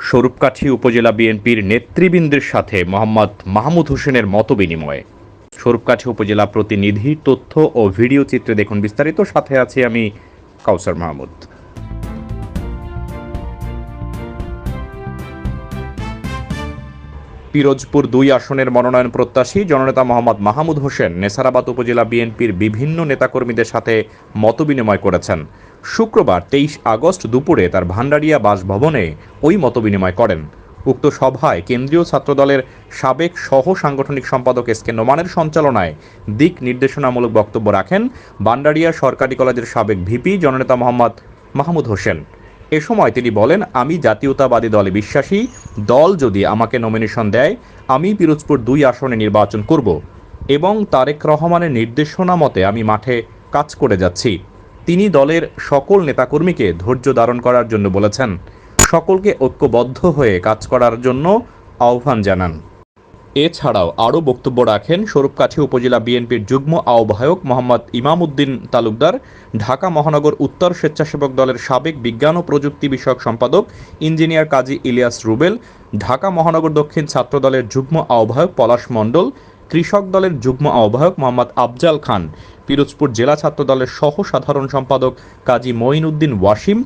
স্বরূপকাঠি উপজেলা বিএনপির নেতৃবৃন্দের সাথে মোহাম্মদ মাহমুদ হোসেনের মতবিনিময়। স্বরূপকাঠি উপজেলা প্রতিনিধি, তথ্য ও ভিডিও চিত্রে দেখুন বিস্তারিত। সাথে আছি আমি কাউসার মাহমুদ। পিরোজপুর দুই আসনের মনোনয়ন প্রত্যাশী জননেতা মোহাম্মদ মাহমুদ হোসেন নেসারাবাদ উপজেলা বিএনপির বিভিন্ন নেতাকর্মীদের সাথে মতবিনিময় করেছেন। শুক্রবার তেইশ আগস্ট দুপুরে তার ভান্ডারিয়া বাসভবনে ওই মতবিনিময় করেন। উক্ত সভায় কেন্দ্রীয় ছাত্রদলের সাবেক সহ সাংগঠনিক সম্পাদক এস কে নোমানের সঞ্চালনায় দিক নির্দেশনামূলক বক্তব্য রাখেন। বান্ডারিয়া সরকারি কলেজের সাবেক ভিপি জননেতা মোহাম্মদ মাহমুদ হোসেন। এ সময় তিনি বলেন, আমি জাতীয়তাবাদী দলে বিশ্বাসী। দল যদি আমাকে নমিনেশন দেয়, আমি পিরোজপুর দুই আসনে নির্বাচন করব এবং তারেক রহমানের নির্দেশনা মতে আমি মাঠে কাজ করে যাচ্ছি। তিনি দলের সকল নেতাকর্মীকে ধৈর্য ধারণ করার জন্য বলেছেন। সকলকে ঐক্যবদ্ধ হয়ে কাজ করার জন্য আহ্বান জানান। এছাড়াও আরও বক্তব্য রাখেন স্বরূপকাঠি উপজেলা বিএনপির যুগ্ম আহ্বায়ক মোহাম্মদ ইমাম উদ্দিন তালুকদার, ঢাকা মহানগর উত্তর স্বেচ্ছাসেবক দলের সাবেক বিজ্ঞান ও প্রযুক্তি বিষয়ক সম্পাদক ইঞ্জিনিয়ার কাজী ইলিয়াস রুবেল, ঢাকা মহানগর দক্ষিণ ছাত্র দলের যুগ্ম আহ্বায়ক পলাশ মণ্ডল, কৃষক দলের যুগ্ম আহ্বায়ক মোহাম্মদ আফজাল খান, পিরোজপুর জেলা ছাত্র দলের সহ সাধারণ সম্পাদক কাজী মঈন উদ্দিন ওয়াসিম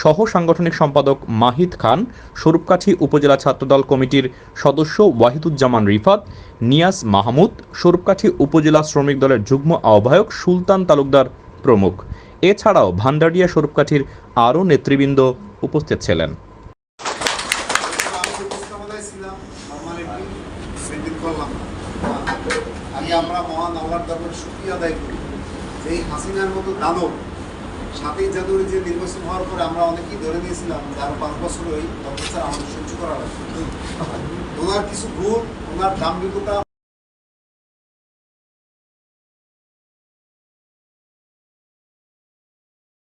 সহ সাংগঠনিক সম্পাদক মাহিদ খান, স্বরূপকাঠি উপজেলা ছাত্রদল কমিটির সদস্য ওয়াহিদুজ্জামান রিফাত, নিয়াজ মাহমুদ, স্বরূপকাঠি উপজেলা শ্রমিক দলের যুগ্ম আহ্বায়ক সুলতান তালুকদার প্রমুখ। এছাড়াও ভান্ডারিয়া স্বরূপকাঠির আরও নেতৃবৃন্দ উপস্থিত ছিলেন। আমরা মহান আল্লাহর দরবারে শুকরিয়া আদায় করি এই হাসিনার মতো দানব সাতই জানুয়ারি যে নির্বাচন হওয়ার পরে আমরা অনেকেই ধরে নিয়েছিলাম যে আরও পাঁচ বছর ওই অত্যাচার আমাদের সহ্য করা লাগবে। ওনার কিছু ভুল ওনার দাম্ভিকতা